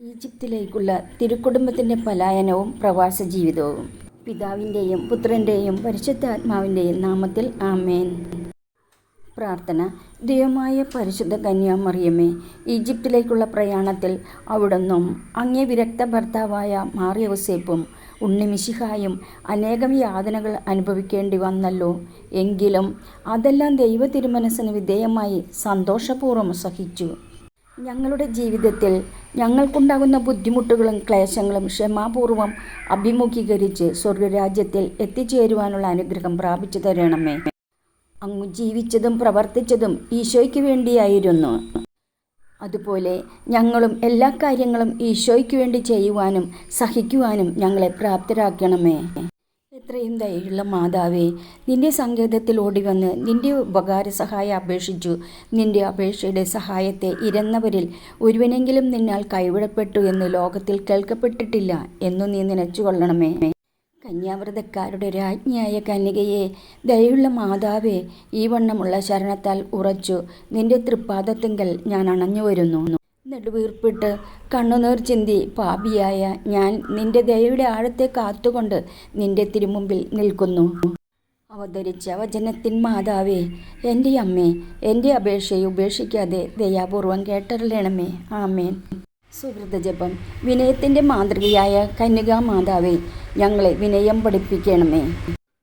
ഈജിപ്തിലേക്കുള്ള തിരുക്കുടുംബത്തിന്റെ പലായനവും പ്രവാസ ജീവിതവും പിതാവിന്റെയും പുത്രന്റെയും പരിശുദ്ധാത്മാവിന്റെയും നാമത്തിൽ ആമേൻ. പ്രാർത്ഥന. ദൈവമായ പരിശുദ്ധ കന്യാമറിയമേ ഈജിപ്തിലേക്കുള്ള പ്രയാണത്തിൽ അവിടുന്നും അങ്ങേ വിരക്ത ഭർത്താവായ മാറിയവസേപ്പും ഉണ്ണിമിശിഹായും അനേകം യാതനകൾ അനുഭവിക്കേണ്ടി വന്നല്ലോ. എങ്കിലും അതെല്ലാം ദൈവ തിരുമനസ്സിന് വിധേയമായി സന്തോഷപൂർവം സഹിച്ചു. ഞങ്ങളുടെ ജീവിതത്തിൽ ഞങ്ങൾക്കുണ്ടാകുന്ന ബുദ്ധിമുട്ടുകളും ക്ലേശങ്ങളും ക്ഷമാപൂർവം അഭിമുഖീകരിച്ച് സ്വർഗരാജ്യത്തിൽ എത്തിച്ചേരുവാനുള്ള അനുഗ്രഹം പ്രാപിച്ചു തരണമേ. അങ്ങ് ജീവിച്ചതും പ്രവർത്തിച്ചതും ഈശോയ്ക്ക് വേണ്ടിയായിരുന്നു. അതുപോലെ ഞങ്ങളും എല്ലാ കാര്യങ്ങളും ഈശോയ്ക്ക് വേണ്ടി ചെയ്യുവാനും സഹിക്കുവാനും ഞങ്ങളെ പ്രാപ്തരാക്കണമേ. എത്രയും ദയുള്ള മാതാവേ നിന്റെ സങ്കേതത്തിൽ ഓടിവന്ന് നിന്റെ ഉപകാര സഹായം അപേക്ഷിച്ചു. നിന്റെ അപേക്ഷയുടെ സഹായത്തെ ഇരന്നവരിൽ ഒരുവനെങ്കിലും നിന്നാൽ കൈവിടപ്പെട്ടു എന്ന് ലോകത്തിൽ കേൾക്കപ്പെട്ടിട്ടില്ല എന്നു നീ നനച്ചുകൊള്ളണമേ. കന്യാവ്രതക്കാരുടെ രാജ്ഞിയായ കന്യകയെ ദയുള്ള മാതാവേ ഈ വണ്ണമുള്ള ശരണത്താൽ ഉറച്ചു നിന്റെ തൃപ്പാദത്തിങ്കൽ ഞാൻ അണഞ്ഞു വരുന്നു. നെടുവീർപ്പിട്ട് കണ്ണുനീർ ചിന്തി പാപിയായ ഞാൻ നിന്റെ ദയയുടെ ആഴത്തെ കാത്തുകൊണ്ട് നിന്റെ തിരുമുമ്പിൽ നിൽക്കുന്നു. അവതരിച്ച വചനത്തിൻ മാതാവേ എന്റെ അമ്മേ എന്റെ അപേക്ഷയെ ഉപേക്ഷിക്കാതെ ദയാപൂർവം കേട്ടറിയണമേ. ആമേൻ. സുഹൃത ജപം. വിനയത്തിന്റെ മാതൃകയായ കന്യകാ മാതാവേ ഞങ്ങളെ വിനയം പഠിപ്പിക്കണമേ.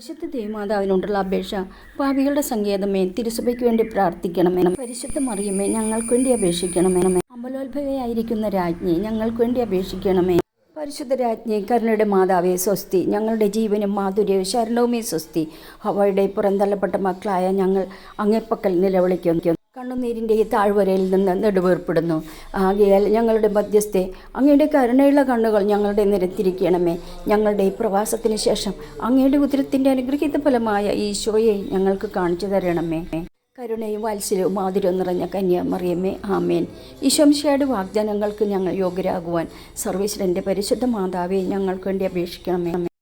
പരിശുദ്ധ ദേവമാതാവിനോടുള്ള അപേക്ഷ പാപികളുടെ സങ്കേതമേ തിരുസഭയ്ക്ക് വേണ്ടി പ്രാർത്ഥിക്കണമേ. പരിശുദ്ധ മറിയമേ ഞങ്ങൾക്ക് വേണ്ടി അപേക്ഷിക്കണമേ. അമലോത്ഭവയായിരിക്കുന്ന രാജ്ഞി ഞങ്ങൾക്ക് വേണ്ടി അപേക്ഷിക്കണമേ. പരിശുദ്ധ രാജ്ഞി കരുണയുടെ മാതാവേ സ്വസ്തി ഞങ്ങളുടെ ജീവനും മാധുര്യവും ശരണവുമേ സ്വസ്തി. അവയുടെ പുറന്തള്ളപ്പെട്ട മക്കളായ ഞങ്ങൾ അങ്ങേപ്പക്കൽ നിലവിളിക്കുന്നു കണ്ണുനീരിന്റെ ഈ താഴ്വരയിൽ നിന്ന് നെടുവേർപ്പെടുന്നു. ആകയാൽ ഞങ്ങളുടെ മധ്യസ്ഥെ അങ്ങയുടെ കരുണയുള്ള കണ്ണുകൾ ഞങ്ങളുടെ നിരത്തിരിക്കണമേ ഞങ്ങളുടെ ഈ പ്രവാസത്തിന് ശേഷം അങ്ങയുടെ ഉദരത്തിന്റെ അനുഗ്രഹീത ഫലമായ ഈശോയെ ഞങ്ങൾക്ക് കാണിച്ചു തരണമേ. കരുണയും വാത്സല്യവും മാധുര്യവും നിറഞ്ഞ കന്യാമറിയമ്മേ ആമേൻ. ഈശോംശയുടെ വാഗ്ദാനങ്ങൾക്ക് ഞങ്ങൾ യോഗ്യരാകുവാൻ സർവീശ്വരന്റെ പരിശുദ്ധ മാതാവെ ഞങ്ങൾക്ക് വേണ്ടി അപേക്ഷിക്കണമേ.